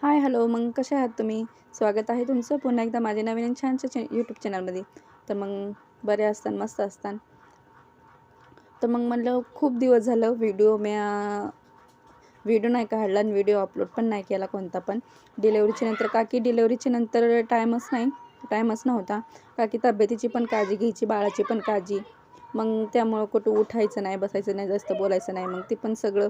Hi hello. मग कसे आहात तुम्ही? स्वागत आहे तुमचं पुन्हा एकदा माझ्या नवीन आणि छानच्या चे यूट्यूब चॅनलमध्ये तर मग बरे असतान मस्त असतान. तर मग म्हणलं खूप दिवस झालं व्हिडिओ म्या व्हिडिओ नाही काढला आणि व्हिडिओ अपलोड पण नाही केला कोणता पण. डिलेवरीच्या नंतर काकी डिलेवरीची डिलेवरीच्या नंतर टाईमच नाही टाईमच नव्हता. काकी तब्येतीची पण काळजी घ्यायची बाळाची पण काळजी. मग त्यामुळं कुठं उठायचं नाही बसायचं नाही जास्त बोलायचं नाही. मग ते पण सगळं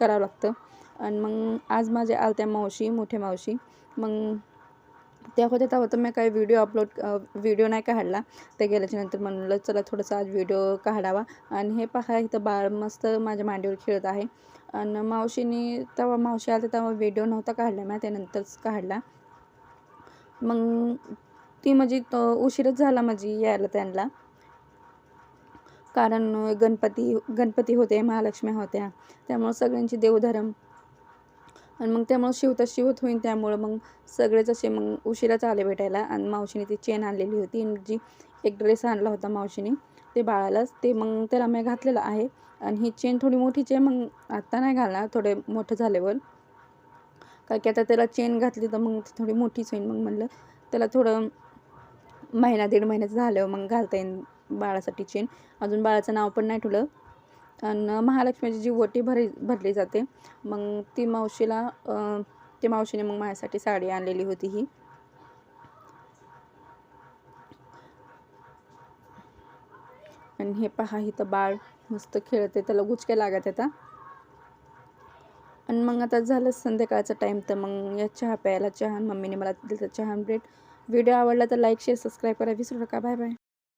करावं लागतं. आणि मग आज माझे आलत्या मावशी मोठ्या मावशी. मग त्या होत्या तेव्हा तर मी काही व्हिडिओ अपलोड व्हिडिओ नाही काढला. ते गेल्याच्यानंतर म्हणलं चला थोडासा आज व्हिडिओ काढावा. आणि हे पहा इथं बाळ मस्त माझ्या मांडीवर खेळत आहे. आणि मावशीने तेव्हा मावशी आल्या तेव्हा व्हिडिओ नव्हता काढला मी त्यानंतरच काढला. मग ती म्हणजे तो उशीरच झाला माझी यायला त्यांना. कारण गणपती गणपती होते महालक्ष्मी होत्या. त्यामुळं सगळ्यांची देवधर्म आणि मग त्यामुळं शिवता शिवत होईन त्यामुळं मग सगळेच असे मग उशिराच आले भेटायला. आणि मावशीने ती चेन आणलेली होती जी एक ड्रेस आणला होता मावशीने ते बाळालाच ते मग त्याला मी घातलेलं आहे. आणि ही चेन थोडी मोठीच आहे मग आत्ता नाही घालणार थोडे मोठं झाल्यावर. कारण की आता त्याला चेन घातली तर मग ती थोडी मोठीच होईल मग म्हणलं त्याला थोडं महिना दीड महिन्याचं झाल्यावर मग घालता येईल बाळासाठी चेन. अजून बाळाचं नाव पण नाही ठेवलं. आणि महालक्ष्मीची जी ओटी भरी भरली जाते मग ती मावशीला ती मावशीने मग माझ्यासाठी साडी आणलेली होती ही. आणि हे पहा इथं बाळ मस्त खेळते त्याला गुचके लागत आता आणि मग आता झालं संध्याकाळचा टाईम तर मग या चहा प्यायला चहा मम्मीने मला दिलं चहा ब्रेड व्हिडिओ आवडला तर लाईक शेअर सबस्क्राईब करा. विसरू नका. Bye bye